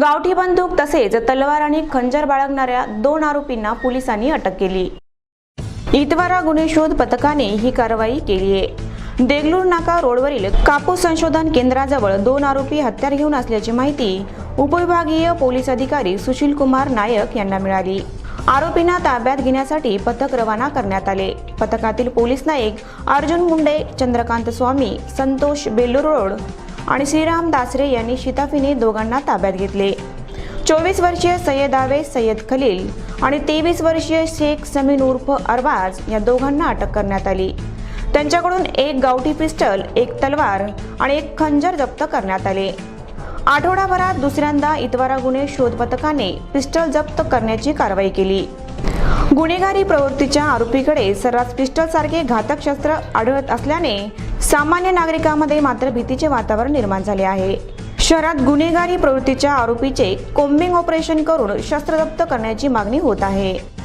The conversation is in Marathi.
गावठी बंदूक तसेच तलवार आणि खंजर बाळगणाऱ्या दोन आरोपींना पोलिसांनी अटक केली. इतवारा गुन्हे शोध पथकाने ही कारवाई केली आहे. देगलूर नाका रोडवरील कापूस संशोधन केंद्राजवळ दोन आरोपी हत्यार घेऊन असल्याची माहिती उपविभागीय पोलीस अधिकारी सुशील कुमार नायक यांना मिळाली. आरोपींना ताब्यात घेण्यासाठी पथक रवाना करण्यात आले. पथकातील पोलीस नाईक अर्जुन मुंडे चंद्रकांत स्वामी संतोष बेल्लूर रोड आणि श्रीराम दासरे यांनी शिताफीने दोघांना ताब्यात घेतले. चोवीस वर्षीय सय्यद आवेस सय्यद खलील आणि तेवीस वर्षीय शेख समीन उर्फ अरबाज या दोघांना अटक करण्यात आली. त्यांच्याकडून एक गावठी पिस्टल एक तलवार आणि एक खंजर जप्त करण्यात आले. आठवडाभरात दुसऱ्यांदा इतवारा गुन्हे शोध पथकाने पिस्टल जप्त करण्याची कारवाई केली. गुन्हेगारी प्रवृत्तीच्या आरोपीकडे सर्रास पिस्टल सारखे घातक शस्त्र आढळत असल्याने सामान्य नागरिकांमध्ये मात्र भीतीचे वातावरण निर्माण झाले आहे. शहरात गुन्हेगारी प्रवृत्तीच्या आरोपीचे कोम्बिंग ऑपरेशन करून शस्त्र जप्त करण्याची मागणी होत आहे.